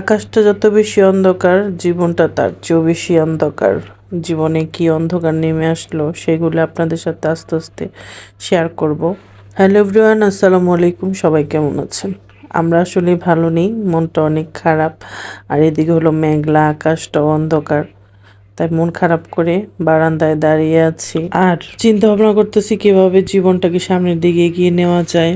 আকাশটা যত বেশি অন্ধকার, জীবনটা তার চেয়েও বেশি অন্ধকার। জীবনে কি অন্ধকার নেমে আসলো, সেগুলো আপনাদের সাথে আস্তে আস্তে শেয়ার করব। হ্যালো এভরিওয়ান আসসালামু আলাইকুম, সবাই কেমন আছেন? আমরা আসলে ভালো নেই, মনটা অনেক খারাপ, আর এদিকে হলো মেঘলা আকাশটাও অন্ধকার। তাই মন খারাপ করে বারান্দায় দাঁড়িয়ে আছি। আর চিন্তা ভাবনা করতেছি কীভাবে জীবনটাকে সামনের দিকে এগিয়ে নেওয়া যায়।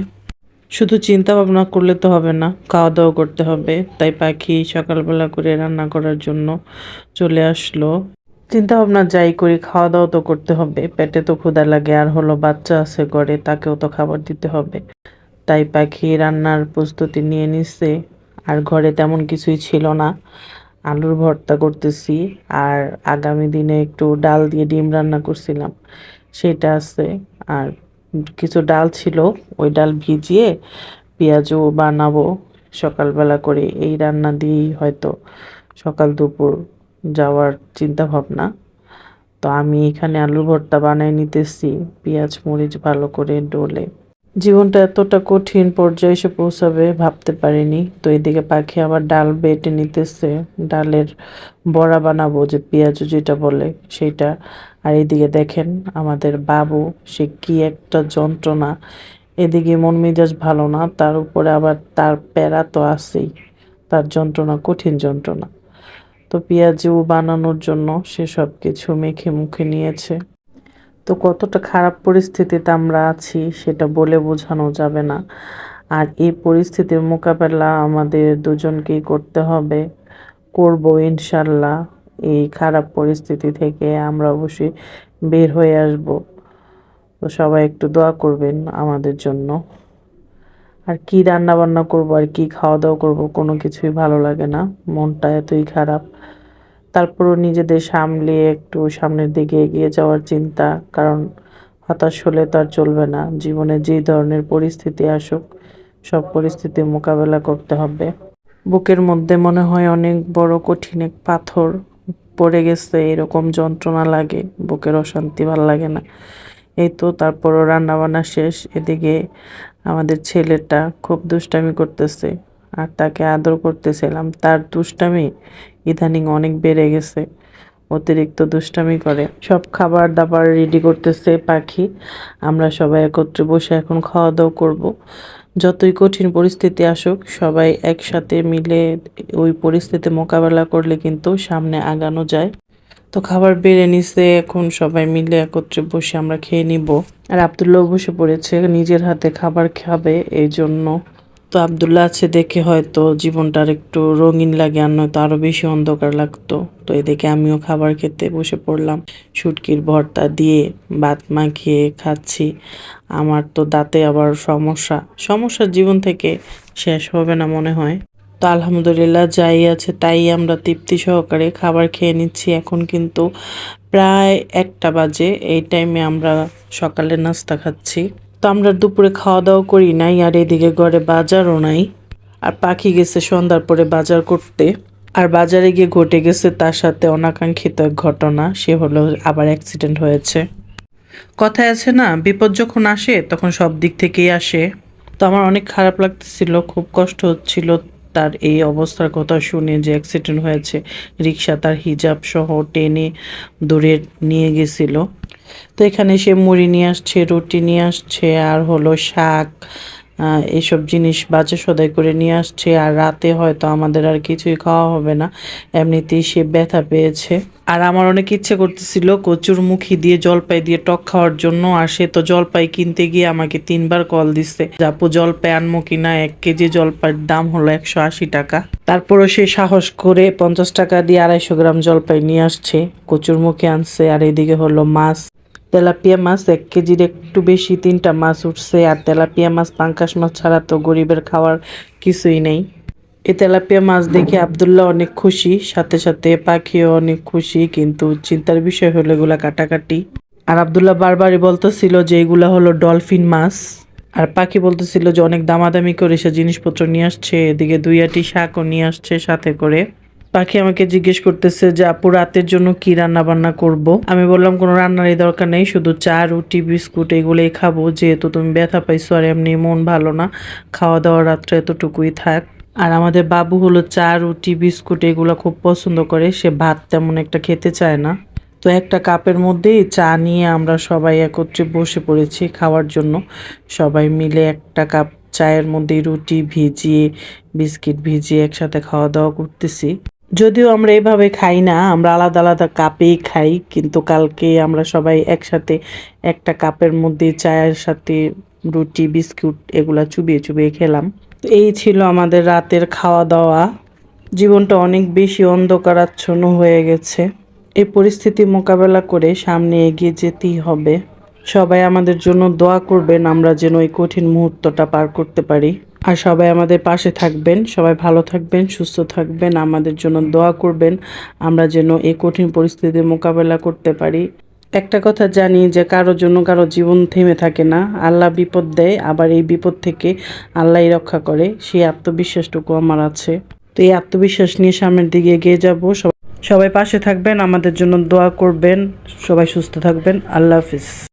শুধু চিন্তা ভাবনা করলে তো হবে না খাওয়া দাওয়া করতে হবে। তাই পাখি সকালবেলা করে রান্না করার জন্য চলে আসলো। চিন্তা ভাবনা যাই করি খাওয়া দাওয়া তো করতে হবে। পেটে তো ক্ষুধা লাগে, আর হলো বাচ্চা আছে ঘরে, তাকেও তো খাবার দিতে হবে। তাই পাখি রান্নার প্রস্তুতি নিয়ে নিচ্ছে আর ঘরে তেমন কিছুই ছিল না। আলুর ভর্তা করতেছি, আর আগামী দিনে একটু ডাল দিয়ে ডিম রান্না করছিলাম। সেটা আছে, আর কিছু ডাল ছিল, ওই ডাল ভিজিয়ে পেঁয়াজও বানাবো সকালবেলা করে। এই রান্না দিয়েই হয়তো সকাল দুপুর যাওয়ার চিন্তা ভাবনা তো আমি এখানে আলু ভর্তা বানিয়ে নিতেছি, পেঁয়াজ, মরিচ ভালো করে ডলে। জীবনটা এতটা কঠিন পর্যায়ে এসে পৌঁছাবে ভাবতে পারিনি। তো এদিকে পাখি আবার ডাল বেটে নিতেছে। ডালের বড়া বানাবো যে পেঁয়াজু যেটা বলে সেটা। আর এদিকে দেখেন আমাদের বাবু, সে কি একটা যন্ত্রণা। এদিকে মন মেজাজ ভালো না, তার উপরে আবার তার প্যারা তো আছেই। তার যন্ত্রণা, কঠিন যন্ত্রণা। তো পেঁয়াজু বানানোর জন্য সে সব কিছু মেখে মুখে নিয়েছে। তো কতটা খারাপ পরিস্থিতিতে আমরা আছি সেটা বলে বোঝানো যাবে না। আর এই পরিস্থিতির মোকাবেলা আমাদের দুজনকেই করতে হবে। করব ইনশাল্লাহ। এই খারাপ পরিস্থিতি থেকে আমরা অবশ্যই বের হয়ে আসব। তো সবাই একটু দোয়া করবেন আমাদের জন্য। আর কি রান্না বান্না করব আর কি খাওয়া দাওয়া করব কোনো কিছুই ভালো লাগে না। মনটা এতই খারাপ। তারপরও নিজেদের সামলিয়ে একটু সামনের দিকে এগিয়ে যাওয়ার চিন্তা, কারণ হতাশ হলে তো আর চলবে না। জীবনে যে ধরনের পরিস্থিতি আসুক, সব পরিস্থিতি মোকাবেলা করতে হবে। বুকের মধ্যে মনে হয় অনেক বড় কঠিন এক পাথর পড়ে গেছে, এরকম যন্ত্রণা লাগে, বুকের অশান্তি ভালো লাগে না। এই তো তারপরও রান্নাবান্না শেষ, এদিকে আমাদের ছেলেটা খুব দুষ্টামি করতেছে। আর তাকে আদর করতেছিলাম। তার দুষ্টামি ইদানিং অনেক বেড়ে গেছে। অতিরিক্ত দুষ্টামি করে। সব খাবার দাবার রেডি করতেছে পাখি। আমরা সবাই একত্রে বসে এখন খাওয়া দাওয়া করব। যতই কঠিন পরিস্থিতি আসুক, সবাই একসাথে মিলে ওই পরিস্থিতি মোকাবেলা করলে কিন্তু সামনে আগানো যায়। তো খাবার বেড়ে নিছে, এখন সবাই মিলে একত্রে বসে আমরা খেয়ে নিব। আর আবদুল্লাহ বসে পড়েছে, নিজের হাতে খাবার খাবে এই জন্য তো আবদুল্লাহ আছে দেখে হয়তো জীবনটা আর একটু রঙিন লাগে আর নয়তো আরও বেশি অন্ধকার লাগতো। তো এদিকে আমিও খাবার খেতে বসে পড়লাম। শুটকির ভর্তা দিয়ে ভাত মাখিয়ে খাচ্ছি। আমার তো দাঁতে আবার সমস্যা। সমস্যা জীবন থেকে শেষ হবে না মনে হয়। তো আলহামদুলিল্লাহ যাই আছে তাই আমরা তৃপ্তি সহকারে খাবার খেয়ে নিচ্ছি। এখন কিন্তু প্রায় একটা বাজে। এই টাইমে আমরা সকালে নাস্তা খাচ্ছি। তো আমরা দুপুরে খাওয়া দাওয়া করি নাই, আর এদিকে ঘরে বাজারও নাই। আর পাখি গেছে সন্ধ্যার পরে বাজার করতে। আর বাজারে গিয়ে ঘটে গেছে তার সাথে অনাকাঙ্ক্ষিত এক ঘটনা, সে হলো আবার অ্যাক্সিডেন্ট হয়েছে। কথায় আছে না, বিপদ যখন আসে, তখন সব দিক থেকেই আসে। তো আমার অনেক খারাপ লাগতেছিল, খুব কষ্ট হচ্ছিল তার এই অবস্থার কথা শুনে যে অ্যাক্সিডেন্ট হয়েছে। রিক্সা তার হিজাব সহ টেনে দূরে নিয়ে গেছিল। তো এখানে সে মুড়ি নিয়ে আসছে রুটি নিয়ে আসছে আর হলো শাক আহ, এইসব জিনিস বাজে সদাই করে নিয়ে আসছে। আর রাতে হয়তো আমাদের আর কিছুই খাওয়া হবে না। এমনিতেই সে ব্যথা পেয়েছে। আর আমার অনেক ইচ্ছে করতেছিল কচুর মুখি দিয়ে জলপাই দিয়ে টক খাওয়ার জন্য আর সে তো জলপাই কিনতে গিয়ে আমাকে তিনবার কল দিচ্ছে আপু জলপাই আনব কিনা এক কেজি জলপাইয়ের দাম হলো একশো আশি টাকা। তারপরও সে সাহস করে পঞ্চাশ টাকা দিয়ে আড়াইশো গ্রাম জলপাই নিয়ে আসছে কচুর মুখে আনছে আর এদিকে হলো মাছ তেলাপিয়া মাছ এক কেজির একটু বেশি তিনটা মাছ উঠছে, আর তেলাপিয়া মাছ, পাঙ্কাশ মাছ ছাড়া তো গরিবের খাওয়ার কিছুই নেই। এ তেলাপিয়া মাছ দেখে আবদুল্লাহ অনেক খুশি, সাথে সাথে পাখিও অনেক খুশি, কিন্তু চিন্তার বিষয় হলো এগুলা কাটাকাটি। আর আবদুল্লাহ বারবারই বলতেছিল যে এগুলা হলো ডলফিন মাছ। আর পাখি বলতেছিল যে অনেক দামাদামি করে সে জিনিসপত্র নিয়ে আসছে, এদিকে দুই আটি শাকও নিয়ে আসছে সাথে করে। পাখি আমাকে জিজ্ঞেস করতেছে যে, আপু, রাতের জন্য কি রান্না বান্না করব? আমি বললাম, কোনো রান্নারই দরকার নেই, শুধু চা, রুটি, বিস্কুট এগুলোই খাব। যেহেতু তুমি ব্যথা পাইছো আর এমনি মন ভালো না খাওয়া দাওয়া রাত্রে এতটুকুই থাক। আর আমাদের বাবু হলো চা, রুটি, বিস্কুট এগুলো খুব পছন্দ করে, সে ভাত তেমন একটা খেতে চায় না। তো একটা কাপের মধ্যেই চা নিয়ে আমরা সবাই একত্রে বসে পড়েছি খাওয়ার জন্য। সবাই মিলে একটা কাপ চায়ের মধ্যে রুটি ভিজিয়ে, বিস্কিট ভিজিয়ে একসাথে খাওয়া দাওয়া করতেছি। যদিও আমরা এভাবে খাই না, আমরা আলাদা আলাদা কাপেই খাই, কিন্তু কালকে আমরা সবাই একসাথে একটা কাপের মধ্যে চায়ের সাথে রুটি, বিস্কুট এগুলা চুবিয়ে চুবিয়ে খেলাম। তো এই ছিল আমাদের রাতের খাওয়া দাওয়া জীবনটা অনেক বেশি অন্ধকারাচ্ছন্ন হয়ে গেছে। এই পরিস্থিতি মোকাবেলা করে সামনে এগিয়ে যেতেই হবে। সবাই আমাদের জন্য দোয়া করবেন, আমরা যেন এই কঠিন মুহূর্তটা পার করতে পারি। আর সবাই আমাদের পাশে থাকবেন, সবাই ভালো থাকবেন, সুস্থ থাকবেন, আমাদের জন্য দোয়া করবেন, আমরা যেন এই কঠিন পরিস্থিতি মোকাবেলা করতে পারি। একটা কথা জানি যে কারোর জন্য কারও জীবন থেমে থাকে না। আল্লাহ বিপদ দেয়, আবার এই বিপদ থেকে আল্লাহই রক্ষা করে। সেই আত্মবিশ্বাসটুকু আমার আছে। তো এই আত্মবিশ্বাস নিয়ে সামনের দিকে এগিয়ে যাব। সবাই পাশে থাকবেন, আমাদের জন্য দোয়া করবেন, সবাই সুস্থ থাকবেন। আল্লাহ হাফিজ।